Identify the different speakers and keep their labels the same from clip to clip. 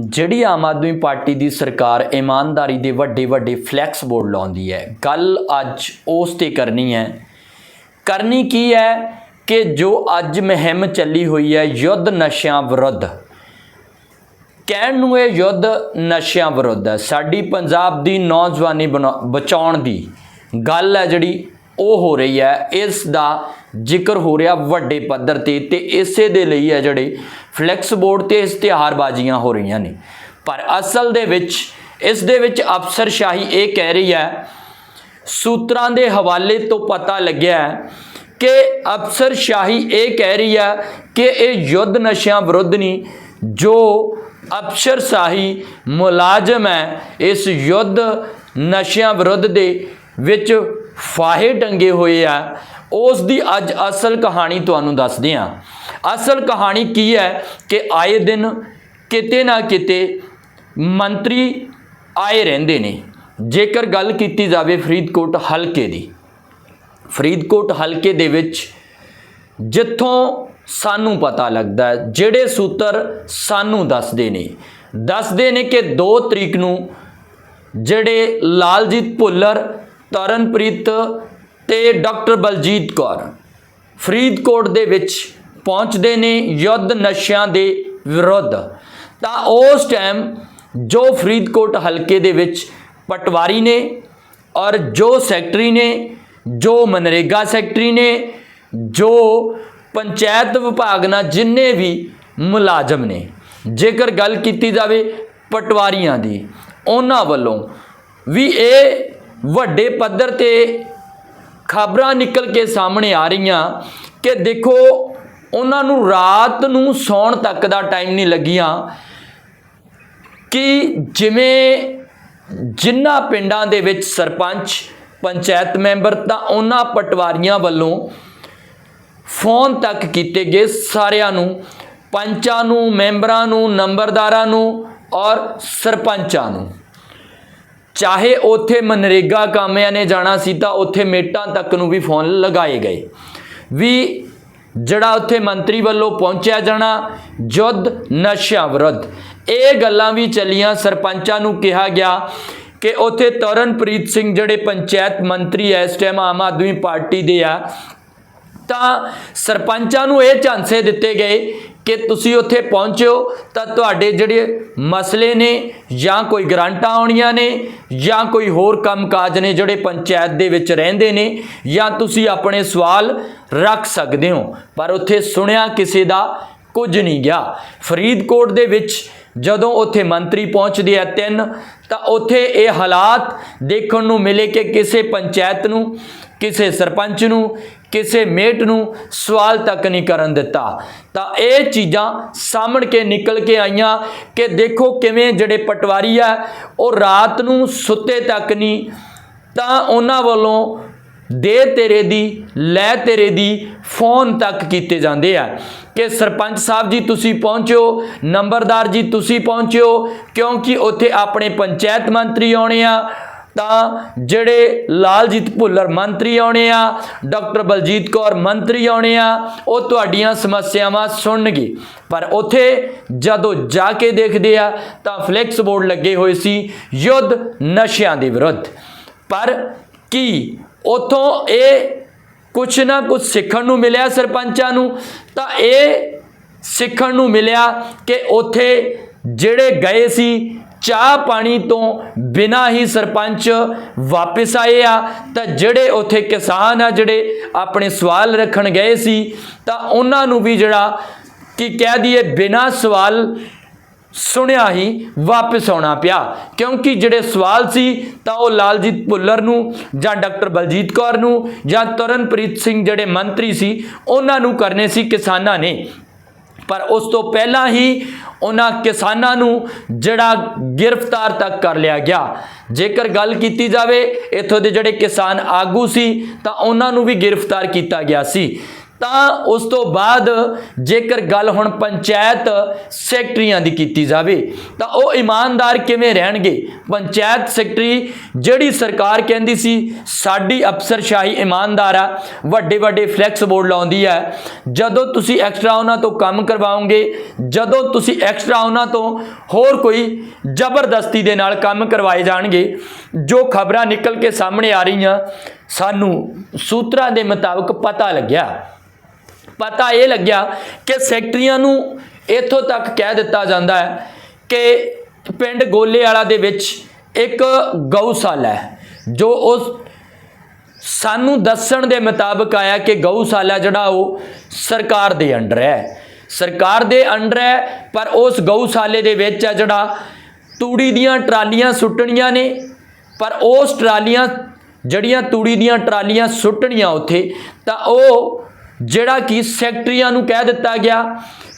Speaker 1: ਜਿਹੜੀ ਆਮ ਆਦਮੀ ਪਾਰਟੀ ਦੀ ਸਰਕਾਰ ਇਮਾਨਦਾਰੀ ਦੇ ਵੱਡੇ ਵੱਡੇ ਫਲੈਕਸ ਬੋਰਡ ਲਾਉਂਦੀ ਹੈ ਗੱਲ ਅੱਜ ਉਸ ਤੇ ਕਰਨੀ ਹੈ। ਕਰਨੀ ਕੀ ਹੈ ਕਿ ਜੋ ਅੱਜ ਮੁਹਿੰਮ ਚੱਲੀ ਹੋਈ ਹੈ, ਯੁੱਧ ਨਸ਼ਿਆਂ ਵਿਰੁੱਧ। ਕਹਿਣ ਨੂੰ ਇਹ ਯੁੱਧ ਨਸ਼ਿਆਂ ਵਿਰੁੱਧ ਹੈ। ਸਾਡੀ ਪੰਜਾਬ ਦੀ ਨੌਜਵਾਨੀ ਬਣਾ- ਬਚਾਉਣ ਦੀ ਗੱਲ ਹੈ ਜਿਹੜੀ ਉਹ ਹੋ ਰਹੀ ਹੈ। ਇਸ ਦਾ ਜ਼ਿਕਰ ਹੋ ਰਿਹਾ ਵੱਡੇ ਪੱਧਰ ਤੇ ਤੇ ਇਸੇ ਦੇ ਲਈ ਹੈ ਜਿਹੜੇ ਫਲੈਕਸ ਬੋਰਡ ਤੇ ਇਸ਼ਤਿਹਾਰਬਾਜ਼ੀਆਂ ਹੋ ਰਹੀਆਂ ਨੇ। ਪਰ ਅਸਲ ਦੇ ਵਿੱਚ, ਇਸ ਦੇ ਵਿੱਚ ਅਫਸਰਸ਼ਾਹੀ ਇਹ ਕਹਿ ਰਹੀ ਹੈ, ਸੂਤਰਾਂ ਦੇ ਹਵਾਲੇ ਤੋਂ ਪਤਾ ਲੱਗਿਆ ਕਿ ਅਫਸਰਸ਼ਾਹੀ ਇਹ ਕਹਿ ਰਹੀ ਹੈ ਕਿ ਇਹ ਯੁੱਧ ਨਸ਼ਿਆਂ ਵਿਰੁੱਧ ਨਹੀਂ, ਜੋ ਅਫਸਰਸ਼ਾਹੀ ਮੁਲਾਜ਼ਮ ਹੈ, ਇਸ ਯੁੱਧ ਨਸ਼ਿਆਂ ਵਿਰੁੱਧ ਦੇ ਵਿੱਚ ਫਾਹੇ ਟੰਗੇ ਹੋਏ ਆ, ਉਸ ਦੀ ਅੱਜ ਅਸਲ ਕਹਾਣੀ ਤੁਹਾਨੂੰ ਦੱਸਦੇ ਹਾਂ। ਅਸਲ ਕਹਾਣੀ ਕੀ ਹੈ ਕਿ ਆਏ ਦਿਨ ਕਿਤੇ ਨਾ ਕਿਤੇ ਮੰਤਰੀ ਆਏ ਰਹਿੰਦੇ ਨੇ। ਜੇਕਰ ਗੱਲ ਕੀਤੀ ਜਾਵੇ ਫਰੀਦਕੋਟ ਹਲਕੇ ਦੀ, ਫਰੀਦਕੋਟ ਹਲਕੇ ਦੇ ਵਿੱਚ ਜਿੱਥੋਂ ਸਾਨੂੰ ਪਤਾ ਲੱਗਦਾ ਜਿਹੜੇ ਸੂਤਰ ਸਾਨੂੰ ਦੱਸਦੇ ਨੇ। ਦੱਸਦੇ ਨੇ ਕਿ 2 ਤਰੀਕ ਨੂੰ ਜਿਹੜੇ ਲਾਲਜੀਤ ਭੁੱਲਰ ਤਰਨਪ੍ਰੀਤ ਤੇ ਡਾਕਟਰ ਬਲਜੀਤ ਕੌਰ। ਫਰੀਦਕੋਟ ਦੇ ਵਿੱਚ ਪਹੁੰਚਦੇ ਨੇ ਯੁੱਧ ਨਸ਼ਿਆਂ ਦੇ ਵਿਰੁੱਧ। ਤਾਂ ਉਸ ਟਾਈਮ ਜੋ ਫਰੀਦਕੋਟ ਹਲਕੇ ਦੇ ਵਿੱਚ ਪਟਵਾਰੀ ਨੇ ਔਰ ਜੋ ਸੈਕਟਰੀ ਨੇ, ਜੋ ਮਨਰੇਗਾ ਸੈਕਟਰੀ ਨੇ, ਜੋ ਪੰਚਾਇਤ ਵਿਭਾਗ ਨਾਲ ਜਿੰਨੇ ਵੀ ਮੁਲਾਜ਼ਮ ਨੇ, ਜੇਕਰ ਗੱਲ ਕੀਤੀ ਜਾਵੇ ਪਟਵਾਰੀਆਂ ਦੀ, ਉਹਨਾਂ ਵੱਲੋਂ ਵੀ ਇਹ ਵੱਡੇ ਪੱਧਰ ਤੇ ਖਬਰਾਂ ਨਿਕਲ ਕੇ ਸਾਹਮਣੇ ਆ ਰਹੀਆਂ ਕਿ ਦੇਖੋ, ਉਹਨਾਂ ਨੂੰ ਰਾਤ ਨੂੰ ਸੌਣ ਤੱਕ ਦਾ ਟਾਈਮ ਨਹੀਂ ਲੱਗੀਆਂ। ਕਿ ਜਿਵੇਂ ਜਿਨ੍ਹਾਂ ਪਿੰਡਾਂ ਦੇ ਵਿੱਚ ਸਰਪੰਚ, ਪੰਚਾਇਤ ਮੈਂਬਰ ਤਾਂ ਉਹਨਾਂ ਪਟਵਾਰੀਆਂ ਵੱਲੋਂ ਫੋਨ ਤੱਕ ਕੀਤੇ ਗਏ ਸਾਰਿਆਂ ਨੂੰ, ਪੰਚਾਂ ਨੂੰ, ਮੈਂਬਰਾਂ ਨੂੰ, ਨੰਬਰਦਾਰਾਂ ਨੂੰ ਔਰ ਸਰਪੰਚਾਂ ਨੂੰ। ਚਾਹੇ ਉੱਥੇ ਮਨਰੇਗਾ ਕਾਮਿਆਂ ਨੇ ਜਾਣਾ ਸੀ ਤਾਂ ਉੱਥੇ ਮੇਟਾਂ ਤੱਕ ਨੂੰ ਵੀ ਫੋਨ ਲਗਾਏ ਗਏ। ਵੀ ਜਿਹੜਾ ਉੱਥੇ ਮੰਤਰੀ ਵੱਲੋਂ ਪਹੁੰਚਿਆ ਜਾਣਾ ਯੁੱਧ ਨਸ਼ਿਆਂ ਵਿਰੁੱਧ। ਇਹ ਗੱਲਾਂ ਵੀ ਚੱਲੀਆਂ। ਸਰਪੰਚਾਂ ਨੂੰ ਕਿਹਾ ਗਿਆ ਕਿ ਉੱਥੇ ਤਰਨਪ੍ਰੀਤ ਸਿੰਘ ਜਿਹੜੇ ਪੰਚਾਇਤ ਮੰਤਰੀ ਐ, ਇਸ ਟਾਈਮ ਆਮ ਆਦਮੀ ਪਾਰਟੀ ਦੇ ਆ ਤਾਂ ਸਰਪੰਚਾਂ ਨੂੰ ਇਹ ਝਾਂਸੇ ਦਿੱਤੇ ਗਏ ਕਿ ਤੁਸੀਂ ਉੱਥੇ ਪਹੁੰਚਿਓ ਤਾਂ ਤੁਹਾਡੇ ਜਿਹੜੇ ਮਸਲੇ ਨੇ ਜਾਂ ਕੋਈ ਗ੍ਰਾਂਟਾਂ ਆਉਣੀਆਂ ਨੇ ਜਾਂ ਕੋਈ ਹੋਰ ਕੰਮਕਾਜ ਨੇ ਜਿਹੜੇ ਪੰਚਾਇਤ ਦੇ ਵਿੱਚ ਰਹਿੰਦੇ ਨੇ ਜਾਂ ਤੁਸੀਂ ਆਪਣੇ ਸਵਾਲ ਰੱਖ ਸਕਦੇ ਹੋ। ਪਰ ਉੱਥੇ ਸੁਣਿਆ ਕਿਸੇ ਦਾ ਕੁਝ ਨਹੀਂ ਗਿਆ। ਫਰੀਦਕੋਟ ਦੇ ਵਿੱਚ ਜਦੋਂ ਉੱਥੇ ਮੰਤਰੀ ਪਹੁੰਚਦੇ ਆ ਤਿੰਨ, ਤਾਂ ਉੱਥੇ ਇਹ ਹਾਲਾਤ ਦੇਖਣ ਨੂੰ ਮਿਲੇ ਕਿ ਕਿਸੇ ਪੰਚਾਇਤ ਨੂੰ, ਕਿਸੇ ਸਰਪੰਚ ਨੂੰ ਕਿਸੇ ਮੇਟ ਨੂੰ ਸਵਾਲ ਤੱਕ ਨਹੀਂ ਕਰਨ ਦਿੱਤਾ। ਤਾਂ ਇਹ ਚੀਜ਼ਾਂ ਸਾਹਮਣ ਕੇ ਨਿਕਲ ਕੇ ਆਈਆਂ ਕਿ ਦੇਖੋ ਕਿਵੇਂ ਜਿਹੜੇ ਪਟਵਾਰੀ ਆ, ਉਹ ਰਾਤ ਨੂੰ ਸੁੱਤੇ ਤੱਕ ਨਹੀਂ, ਤਾਂ ਉਹਨਾਂ ਵੱਲੋਂ ਦੇ ਤੇਰੇ ਦੀ, ਲੈ ਤੇਰੇ ਦੀ ਫੋਨ ਤੱਕ ਕੀਤੇ ਜਾਂਦੇ ਆ ਕਿ ਸਰਪੰਚ ਸਾਹਿਬ ਜੀ ਤੁਸੀਂ ਪਹੁੰਚਿਓ ਨੰਬਰਦਾਰ ਜੀ ਤੁਸੀਂ ਪਹੁੰਚਿਓ ਕਿਉਂਕਿ ਉੱਥੇ ਆਪਣੇ ਪੰਚਾਇਤ ਮੰਤਰੀ ਆਉਣੇ ਆ ਤਾਂ ਜਿਹੜੇ ਲਾਲਜੀਤ ਭੁੱਲਰ ਮੰਤਰੀ ਆਉਣੇ ਆ, ਡਾਕਟਰ ਬਲਜੀਤ ਕੌਰ ਮੰਤਰੀ ਆਉਣੇ ਆ, ਉਹ ਤੁਹਾਡੀਆਂ ਸਮੱਸਿਆਵਾਂ ਸੁਣਨਗੇ। ਪਰ ਉੱਥੇ ਜਦੋਂ ਜਾ ਕੇ ਦੇਖਦੇ ਆ, ਤਾਂ ਫਲੈਕਸ ਬੋਰਡ ਲੱਗੇ ਹੋਏ ਸੀ, ਯੁੱਧ ਨਸ਼ਿਆਂ ਦੇ ਵਿਰੁੱਧ। ਪਰ ਕੀ ਉਥੋਂ ਇਹ ਕੁਛ ਨਾ ਕੁਛ ਸਿੱਖਣ ਨੂੰ ਮਿਲਿਆ ਸਰਪੰਚਾਂ ਨੂੰ? ਤਾਂ ਇਹ ਸਿੱਖਣ ਨੂੰ ਮਿਲਿਆ ਕਿ ਉੱਥੇ ਜਿਹੜੇ ਗਏ ਸੀ ਚਾਹ ਪਾਣੀ ਤੋਂ ਬਿਨਾ ਹੀ ਸਰਪੰਚ ਵਾਪਸ ਆਏ ਆ। ਤਾਂ ਜਿਹੜੇ ਉੱਥੇ ਕਿਸਾਨ ਆ, ਜਿਹੜੇ ਆਪਣੇ ਸਵਾਲ ਰੱਖਣ ਗਏ ਸੀ, ਤਾਂ ਉਹਨਾਂ ਨੂੰ ਵੀ ਜਿਹੜਾ ਕਿ ਕਹਿ ਦਈਏ ਬਿਨਾ ਸਵਾਲ ਸੁਣਿਆ ਹੀ ਵਾਪਸ ਆਉਣਾ ਪਿਆ। ਕਿਉਂਕਿ ਜਿਹੜੇ ਸਵਾਲ ਸੀ, ਤਾਂ ਉਹ ਲਾਲਜੀਤ ਭੁੱਲਰ ਨੂੰ ਜਾਂ ਡਾਕਟਰ ਬਲਜੀਤ ਕੌਰ ਨੂੰ ਜਾਂ ਤਰਨਪ੍ਰੀਤ ਸਿੰਘ ਜਿਹੜੇ ਮੰਤਰੀ ਸੀ, ਉਹਨਾਂ ਨੂੰ ਕਰਨੇ ਸੀ ਕਿਸਾਨਾਂ ਨੇ। ਪਰ ਉਸ ਤੋਂ ਪਹਿਲਾਂ ਹੀ ਉਹਨਾਂ ਕਿਸਾਨਾਂ ਨੂੰ ਜਿਹੜਾ ਗ੍ਰਿਫਤਾਰ ਤੱਕ ਕਰ ਲਿਆ ਗਿਆ। ਜੇਕਰ ਗੱਲ ਕੀਤੀ ਜਾਵੇ, ਇੱਥੋਂ ਦੇ ਜਿਹੜੇ ਕਿਸਾਨ ਆਗੂ ਸੀ, ਤਾਂ ਉਹਨਾਂ ਨੂੰ ਵੀ ਗ੍ਰਿਫਤਾਰ ਕੀਤਾ ਗਿਆ ਸੀ। ਤਾਂ ਉਸ ਤੋਂ ਬਾਅਦ ਜੇਕਰ ਗੱਲ ਹੁਣ ਪੰਚਾਇਤ ਸੈਕਟਰੀਆਂ ਦੀ ਕੀਤੀ ਜਾਵੇ, ਤਾਂ ਉਹ ਇਮਾਨਦਾਰ ਕਿਵੇਂ ਰਹਿਣਗੇ? ਪੰਚਾਇਤ ਸੈਕਟਰੀ ਜਿਹੜੀ ਸਰਕਾਰ ਕਹਿੰਦੀ ਸੀ, ਸਾਡੀ ਅਫਸਰਸ਼ਾਹੀ ਇਮਾਨਦਾਰ ਆ, ਵੱਡੇ ਵੱਡੇ ਫਲੈਕਸ ਬੋਰਡ ਲਾਉਂਦੀ ਹੈ ਜਦੋਂ ਤੁਸੀਂ ਐਕਸਟਰਾ ਉਹਨਾਂ ਤੋਂ ਕੰਮ ਕਰਵਾਓਗੇ, ਜਦੋਂ ਤੁਸੀਂ ਐਕਸਟਰਾ ਉਹਨਾਂ ਤੋਂ ਹੋਰ ਕੋਈ ਜ਼ਬਰਦਸਤੀ ਦੇ ਨਾਲ ਕੰਮ ਕਰਵਾਏ ਜਾਣਗੇ, ਜੋ ਖਬਰਾਂ ਨਿਕਲ ਕੇ ਸਾਹਮਣੇ ਆ ਰਹੀਆਂ, ਸਾਨੂੰ ਸੂਤਰਾਂ ਦੇ ਮੁਤਾਬਕ ਪਤਾ ਲੱਗਿਆ। ਪਤਾ ਇਹ ਲੱਗਿਆ ਕਿ ਸੈਕਟਰੀਆਂ ਨੂੰ ਇੱਥੋਂ ਤੱਕ ਕਹਿ ਦਿੱਤਾ ਜਾਂਦਾ ਹੈ ਕਿ ਪਿੰਡ ਗੋਲੇ ਵਾਲਾ ਦੇ ਵਿੱਚ ਇੱਕ ਗਊਸ਼ਾਲਾ ਹੈ, ਜੋ ਉਸ ਸਾਨੂੰ ਦੱਸਣ ਦੇ ਮੁਤਾਬਕ ਆਇਆ ਕਿ ਗਊਸ਼ਾਲਾ ਜਿਹੜਾ ਉਹ ਸਰਕਾਰ ਦੇ ਅੰਡਰ ਹੈ। ਸਰਕਾਰ ਦੇ ਅੰਡਰ ਹੈ, ਪਰ ਉਸ ਗਊਸ਼ਾਲੇ ਦੇ ਵਿੱਚ ਹੈ ਜਿਹੜਾ ਤੂੜੀ ਦੀਆਂ ਟਰਾਲੀਆਂ ਸੁੱਟਣੀਆਂ ਨੇ, ਪਰ ਉਸ ਟਰਾਲੀਆਂ ਜਿਹੜੀਆਂ ਤੂੜੀ ਦੀਆਂ ਟਰਾਲੀਆਂ ਸੁੱਟਣੀਆਂ ਉੱਥੇ, ਤਾਂ ਉਹ ਜਿਹੜਾ ਕਿ ਸੈਕਟਰੀਆਂ ਨੂੰ ਕਹਿ ਦਿੱਤਾ ਗਿਆ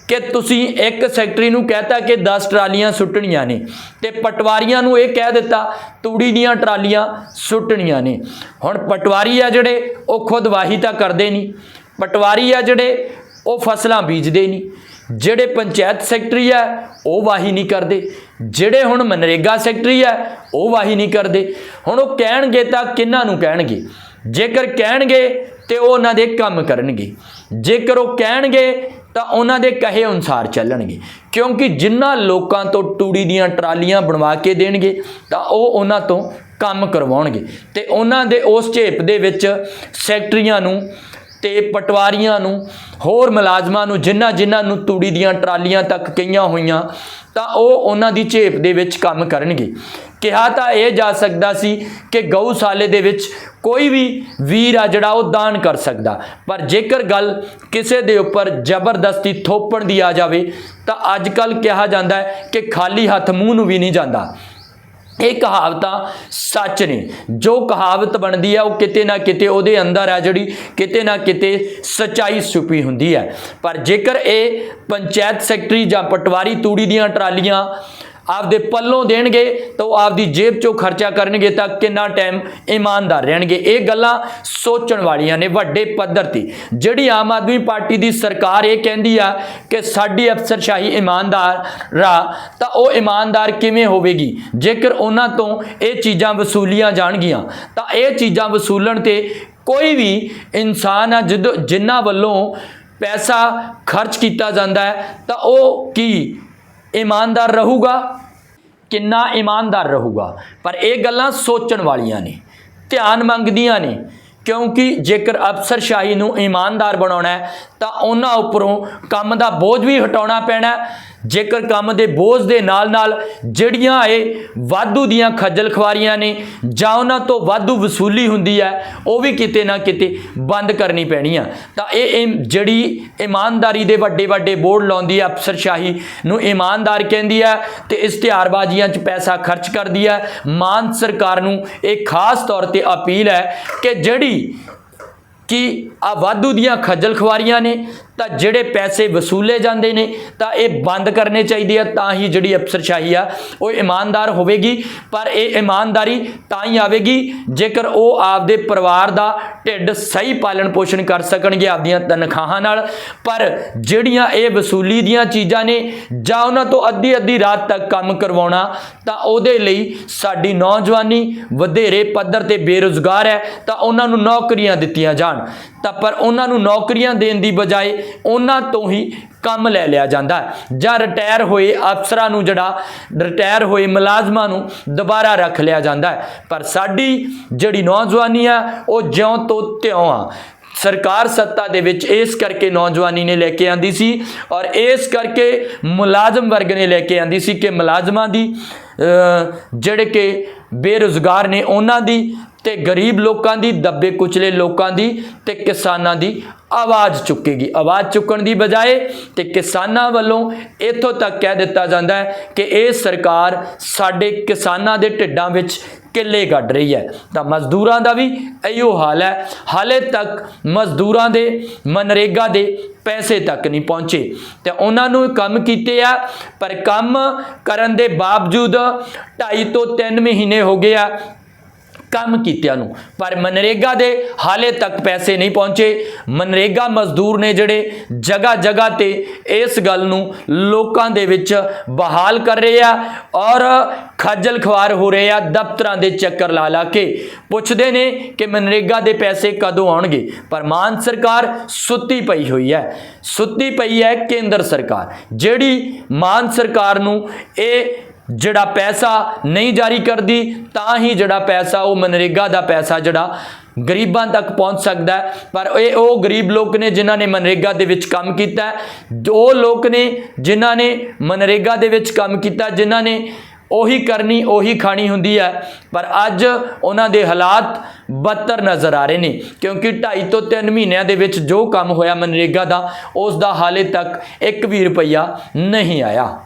Speaker 1: ਕਿ ਤੁਸੀਂ ਇੱਕ ਸੈਕਟਰੀ ਨੂੰ ਕਹਿਤਾ ਕਿ 10 ਟਰਾਲੀਆਂ ਸੁੱਟਣੀਆਂ ਨੇ ਤੇ ਪਟਵਾਰੀਆਂ ਨੂੰ ਇਹ ਕਹਿ ਦਿੱਤਾ, ਤੂੜੀ ਦੀਆਂ ਟਰਾਲੀਆਂ ਸੁੱਟਣੀਆਂ ਨੇ। ਹੁਣ ਪਟਵਾਰੀ ਆ ਜਿਹੜੇ, ਉਹ ਖੁਦ ਵਾਹੀ ਤਾਂ ਕਰਦੇ ਨਹੀਂ। ਪਟਵਾਰੀ ਆ ਜਿਹੜੇ, ਉਹ ਫਸਲਾਂ ਬੀਜਦੇ ਨਹੀਂ। ਜਿਹੜੇ ਪੰਚਾਇਤ ਸੈਕਟਰੀ ਆ, ਉਹ ਵਾਹੀ ਨਹੀਂ ਕਰਦੇ। ਜਿਹੜੇ ਹੁਣ ਮਨਰੇਗਾ ਸੈਕਟਰੀ ਆ, ਉਹ ਵਾਹੀ ਨਹੀਂ ਕਰਦੇ। ਹੁਣ ਉਹ ਕਹਿਣਗੇ ਤਾਂ ਕਿੰਨਾਂ ਨੂੰ ਕਹਿਣਗੇ? ਜੇਕਰ ਕਹਿਣਗੇ ਤੇ ਉਹ ਉਹਨਾਂ ਦੇ ਕੰਮ ਕਰਨਗੇ। ਜੇਕਰ ਉਹ ਕਹਿਣਗੇ, ਤਾਂ ਉਹਨਾਂ ਦੇ ਕਹੇ ਅਨੁਸਾਰ ਚੱਲਣਗੇ। ਕਿਉਂਕਿ ਜਿਨ੍ਹਾਂ ਲੋਕਾਂ ਤੋਂ ਤੂੜੀ ਦੀਆਂ ਟਰਾਲੀਆਂ ਬਣਵਾ ਕੇ ਦੇਣਗੇ, ਤਾਂ ਉਹ ਉਹਨਾਂ ਤੋਂ ਕੰਮ ਕਰਵਾਉਣਗੇ। ਤੇ ਉਹਨਾਂ ਦੇ ਉਸ ਝੇਪ ਦੇ ਵਿੱਚ ਸੈਕਟਰੀਆਂ ਨੂੰ ਤੇ ਪਟਵਾਰੀਆਂ ਨੂੰ, ਹੋਰ ਮੁਲਾਜ਼ਮਾਂ ਨੂੰ ਜਿਨ੍ਹਾਂ ਜਿਨ੍ਹਾਂ ਨੂੰ ਤੂੜੀ ਦੀਆਂ ਟਰਾਲੀਆਂ ਤੱਕ ਕਈਆਂ ਹੋਈਆਂ ਤਾਂ ਉਹ ਉਹਨਾਂ ਦੀ ਝੇਪ ਦੇ ਵਿੱਚ ਕੰਮ ਕਰਨਗੇ। ਕਿਹਾ ਤਾਂ ਇਹ ਜਾ ਸਕਦਾ ਸੀ ਕਿ ਗਊਸ਼ਾਲੇ ਦੇ ਵਿੱਚ ਕੋਈ ਵੀ ਵੀਰ ਆ ਜਿਹੜਾ ਉਹ ਦਾਨ ਕਰ ਸਕਦਾ। ਪਰ ਜੇਕਰ ਗੱਲ ਕਿਸੇ ਦੇ ਉੱਪਰ ਜ਼ਬਰਦਸਤੀ ਥੋਪਣ ਦੀ ਆ ਜਾਵੇ, ਤਾਂ ਅੱਜ ਕੱਲ ਕਿਹਾ ਜਾਂਦਾ ਹੈ ਕਿ ਖਾਲੀ ਹੱਥ ਮੂੰਹ ਨੂੰ ਵੀ ਨਹੀਂ ਜਾਂਦਾ। ਇਹ ਕਹਾਵਤਾਂ ਸੱਚ ਨੇ। ਜੋ ਕਹਾਵਤ ਬਣਦੀ ਹੈ ਉਹ ਕਿਤੇ ਨਾ ਕਿਤੇ ਉਹਦੇ ਅੰਦਰ ਹੈ ਜਿਹੜੀ ਕਿਤੇ ਨਾ ਕਿਤੇ ਸਚਾਈ ਛੁਪੀ ਹੁੰਦੀ ਹੈ ਪਰ ਜੇਕਰ ਇਹ ਪੰਚਾਇਤ ਸੈਕਟਰੀ ਜਾਂ ਪਟਵਾਰੀ ਤੂੜੀ ਦੀਆਂ ਟਰਾਲੀਆਂ ਆਪਦੇ ਪੱਲੋਂ ਦੇਣਗੇ ਤਾਂ ਉਹ ਆਪਦੀ ਜੇਬ ਚੋਂ ਖਰਚਾ ਕਰਨਗੇ ਤਾਂ ਕਿੰਨਾ ਟਾਈਮ ਇਮਾਨਦਾਰ ਰਹਿਣਗੇ। ਇਹ ਗੱਲਾਂ ਸੋਚਣ ਵਾਲੀਆਂ ਨੇ ਵੱਡੇ ਪੱਧਰ ਤੇ। ਜਿਹੜੀ ਆਮ ਆਦਮੀ ਪਾਰਟੀ ਦੀ ਸਰਕਾਰ ਇਹ ਕਹਿੰਦੀ ਆ ਕਿ ਸਾਡੀ ਅਫਸਰਸ਼ਾਹੀ ਇਮਾਨਦਾਰ ਰਾ, ਤਾਂ ਉਹ ਇਮਾਨਦਾਰ ਕਿਵੇਂ ਹੋਵੇਗੀ? ਜੇਕਰ ਉਹਨਾਂ ਤੋਂ ਇਹ ਚੀਜ਼ਾਂ ਵਸੂਲੀਆਂ ਜਾਣਗੀਆਂ, ਤਾਂ ਇਹ ਚੀਜ਼ਾਂ ਵਸੂਲਣ ਤੇ ਕੋਈ ਵੀ ਇਨਸਾਨ ਆ, ਜਦੋਂ ਜਿਨ੍ਹਾਂ ਵੱਲੋਂ ਪੈਸਾ ਖਰਚ ਕੀਤਾ ਜਾਂਦਾ ਹੈ, ਤਾਂ ਉਹ ਕੀ ਇਮਾਨਦਾਰ ਰਹੂਗਾ, ਕਿੰਨਾ ਇਮਾਨਦਾਰ ਰਹੂਗਾ। ਪਰ ਇਹ ਗੱਲਾਂ ਸੋਚਣ ਵਾਲੀਆਂ ਨੇ, ਧਿਆਨ ਮੰਗਦੀਆਂ ਨੇ, ਕਿਉਂਕਿ ਜੇਕਰ ਅਫਸਰਸ਼ਾਹੀ ਨੂੰ ਇਮਾਨਦਾਰ ਬਣਾਉਣਾ ਹੈ, ਤਾਂ ਉਹਨਾਂ ਉੱਪਰੋਂ ਕੰਮ ਦਾ ਬੋਝ ਵੀ ਹਟਾਉਣਾ ਪੈਣਾ ਜੇਕਰ ਕੰਮ ਦੇ ਬੋਝ ਦੇ ਨਾਲ-ਨਾਲ ਜਿਹੜੀਆਂ ਇਹ ਵਾਧੂ ਦੀਆਂ ਖੱਜਲ ਖਵਾਰੀਆਂ ਨੇ ਜਾਂ ਉਹਨਾਂ ਤੋਂ ਵਾਧੂ ਵਸੂਲੀ ਹੁੰਦੀ ਹੈ, ਉਹ ਵੀ ਕਿਤੇ ਨਾ ਕਿਤੇ ਬੰਦ ਕਰਨੀ ਪੈਣੀ ਆ ਤਾਂ ਇਹ ਇਹ ਜਿਹੜੀ ਇਮਾਨਦਾਰੀ ਦੇ ਵੱਡੇ ਵੱਡੇ ਬੋਰਡ ਲਾਉਂਦੀ ਹੈ ਅਫਸਰਸ਼ਾਹੀ ਨੂੰ ਇਮਾਨਦਾਰ ਕਹਿੰਦੀ ਹੈ ਤੇ ਇਸ਼ਤਿਹਾਰਬਾਜ਼ੀਆਂ 'ਚ ਪੈਸਾ ਖਰਚ ਕਰਦੀ ਹੈ। ਮਾਨ ਸਰਕਾਰ ਨੂੰ ਇਹ ਖਾਸ ਤੌਰ ਤੇ ਅਪੀਲ ਹੈ ਕਿ ਜਿਹੜੀ ਕਿ ਆ ਵਾਧੂ ਦੀਆਂ ਖੱਜਲ ਖਵਾਰੀਆਂ ਨੇ? ਤਾਂ ਜਿਹੜੇ ਪੈਸੇ ਵਸੂਲੇ ਜਾਂਦੇ ਨੇ, ਤਾਂ ਇਹ ਬੰਦ ਕਰਨੇ ਚਾਹੀਦੇ ਆ, ਤਾਂ ਹੀ ਜਿਹੜੀ ਅਫਸਰਸ਼ਾਹੀ ਆ, ਉਹ ਇਮਾਨਦਾਰ ਹੋਵੇਗੀ। ਪਰ ਇਹ ਇਮਾਨਦਾਰੀ ਤਾਂ ਹੀ ਆਵੇਗੀ ਜੇਕਰ ਉਹ ਆਪਦੇ ਪਰਿਵਾਰ ਦਾ ਢਿੱਡ ਸਹੀ ਪਾਲਣ ਪੋਸ਼ਣ ਕਰ ਸਕਣਗੇ ਆਪਦੀਆਂ ਤਨਖਾਹਾਂ ਨਾਲ। ਪਰ ਜਿਹੜੀਆਂ ਇਹ ਵਸੂਲੀ ਦੀਆਂ ਚੀਜ਼ਾਂ ਨੇ, ਜਾਂ ਉਹਨਾਂ ਤੋਂ ਅੱਧੀ ਅੱਧੀ ਰਾਤ ਤੱਕ ਕੰਮ ਕਰਵਾਉਣਾ, ਤਾਂ ਉਹਦੇ ਲਈ ਸਾਡੀ ਨੌਜਵਾਨੀ ਵਧੇਰੇ ਪੱਧਰ ਤੇ ਬੇਰੁਜ਼ਗਾਰ ਹੈ, ਤਾਂ ਉਹਨਾਂ ਨੂੰ ਨੌਕਰੀਆਂ ਦਿੱਤੀਆਂ ਜਾਣ। ਤਾਂ ਪਰ ਉਹਨਾਂ ਨੂੰ ਨੌਕਰੀਆਂ ਦੇਣ ਦੀ ਬਜਾਏ ਉਹਨਾਂ ਤੋਂ ਹੀ ਕੰਮ ਲੈ ਲਿਆ ਜਾਂਦਾ ਹੈ। ਜਾਂ ਰਿਟਾਇਰ ਹੋਏ ਅਫਸਰਾਂ ਨੂੰ ਜਿਹੜਾ ਰਿਟਾਇਰ ਹੋਏ ਮੁਲਾਜ਼ਮਾਂ ਨੂੰ ਦੁਬਾਰਾ ਰੱਖ ਲਿਆ ਜਾਂਦਾ ਹੈ। ਪਰ ਸਾਡੀ ਜਿਹੜੀ ਨੌਜਵਾਨੀ ਆ, ਉਹ ਜਿਉਂ ਤੋਂ ਤਿਉਂ ਆ। ਸਰਕਾਰ ਸੱਤਾ ਦੇ ਵਿੱਚ ਇਸ ਕਰਕੇ ਨੌਜਵਾਨੀ ਨੇ ਲੈ ਕੇ ਆਂਦੀ ਸੀ ਔਰ ਇਸ ਕਰਕੇ ਮੁਲਾਜ਼ਮ ਵਰਗ ਨੇ ਲੈ ਕੇ ਆਂਦੀ ਸੀ ਕਿ ਮੁਲਾਜ਼ਮਾਂ ਦੀ ਜਿਹੜੇ ਕਿ ਬੇਰੁਜ਼ਗਾਰ ਨੇ ਉਹਨਾਂ ਦੀ ਤੇ ਗਰੀਬ ਲੋਕਾਂ ਦੀ, ਦੱਬੇ ਕੁਚਲੇ ਲੋਕਾਂ ਦੀ ਤੇ ਕਿਸਾਨਾਂ ਦੀ ਆਵਾਜ਼ ਚੁੱਕੇਗੀ। ਆਵਾਜ਼ ਚੁੱਕਣ ਦੀ ਬਜਾਏ ਤੇ ਕਿਸਾਨਾਂ ਵੱਲੋਂ ਇੱਥੋਂ ਤੱਕ ਕਹਿ ਦਿੱਤਾ ਜਾਂਦਾ ਹੈ ਕਿ ਇਹ ਸਰਕਾਰ ਸਾਡੇ ਕਿਸਾਨਾਂ ਦੇ ਢਿੱਡਾਂ ਵਿੱਚ ਕਿੱਲੇ ਕੱਢ ਰਹੀ ਹੈ। ਤਾਂ ਮਜ਼ਦੂਰਾਂ ਦਾ ਵੀ ਇਹੋ ਹਾਲ ਹੈ। ਹਾਲੇ ਤੱਕ ਮਜ਼ਦੂਰਾਂ ਦੇ, ਮਨਰੇਗਾ ਦੇ ਪੈਸੇ ਤੱਕ ਨਹੀਂ ਪਹੁੰਚੇ। ਤੇ ਉਹਨਾਂ ਨੂੰ ਕੰਮ ਕੀਤੇ ਆ, ਪਰ ਕੰਮ ਕਰਨ ਦੇ ਬਾਵਜੂਦ 2.5 ਤੋਂ 3 ਮਹੀਨੇ ਹੋ ਗਏ ਆ ਕੰਮ ਕੀਤਿਆਂ ਨੂੰ। ਪਰ ਮਨਰੇਗਾ ਦੇ ਹਾਲੇ ਤੱਕ ਪੈਸੇ ਨਹੀਂ ਪਹੁੰਚੇ। ਮਨਰੇਗਾ ਮਜ਼ਦੂਰ ਨੇ ਜਿਹੜੇ ਜਗ੍ਹਾ ਜਗ੍ਹਾ ਤੇ ਇਸ ਗੱਲ ਨੂੰ ਲੋਕਾਂ ਦੇ ਵਿੱਚ ਬਹਾਲ ਕਰ ਰਹੇ ਆ ਔਰ ਖੱਜਲ ਖਵਾਰ ਹੋ ਰਹੇ ਆ ਦਫ਼ਤਰਾਂ ਦੇ ਚੱਕਰ ਲਾ ਲਾ ਕੇ। ਪੁੱਛਦੇ ਨੇ ਕਿ ਮਨਰੇਗਾ ਦੇ ਪੈਸੇ ਕਦੋਂ ਆਉਣਗੇ। ਪਰ ਮਾਨ ਸਰਕਾਰ ਸੁੱਤੀ ਪਈ ਹੋਈ ਹੈ। ਸੁੱਤੀ ਪਈ ਹੈ ਕੇਂਦਰ ਸਰਕਾਰ। ਜਿਹੜੀ ਮਾਨ ਸਰਕਾਰ ਨੂੰ ਇਹ ਜਿਹੜਾ ਪੈਸਾ ਨਹੀਂ ਜਾਰੀ ਕਰਦੀ, ਤਾਂ ਹੀ ਜਿਹੜਾ ਪੈਸਾ ਉਹ ਮਨਰੇਗਾ ਦਾ ਪੈਸਾ ਜਿਹੜਾ ਗਰੀਬਾਂ ਤੱਕ ਪਹੁੰਚ ਸਕਦਾ ਹੈ। ਪਰ ਇਹ ਉਹ ਗਰੀਬ ਲੋਕ ਨੇ ਜਿਨ੍ਹਾਂ ਨੇ ਮਨਰੇਗਾ ਦੇ ਵਿੱਚ ਕੰਮ ਕੀਤਾ ਹੈ। ਉਹ ਲੋਕ ਨੇ ਜਿਨ੍ਹਾਂ ਨੇ ਮਨਰੇਗਾ ਦੇ ਵਿੱਚ ਕੰਮ ਕੀਤਾ, ਜਿਨ੍ਹਾਂ ਨੇ ਉਹੀ ਕਰਨੀ, ਉਹੀ ਖਾਣੀ ਹੁੰਦੀ ਹੈ, ਪਰ ਅੱਜ ਉਹਨਾਂ ਦੇ ਹਾਲਾਤ ਬਦਤਰ ਨਜ਼ਰ ਆ ਰਹੇ ਨੇ। ਕਿਉਂਕਿ 2.5 ਤੋਂ 3 ਮਹੀਨਿਆਂ ਦੇ ਵਿੱਚ ਜੋ ਕੰਮ ਹੋਇਆ ਮਨਰੇਗਾ ਦਾ, ਉਸ ਦਾ ਹਾਲੇ ਤੱਕ 1 ਵੀ ਰੁਪਈਆ ਨਹੀਂ ਆਇਆ।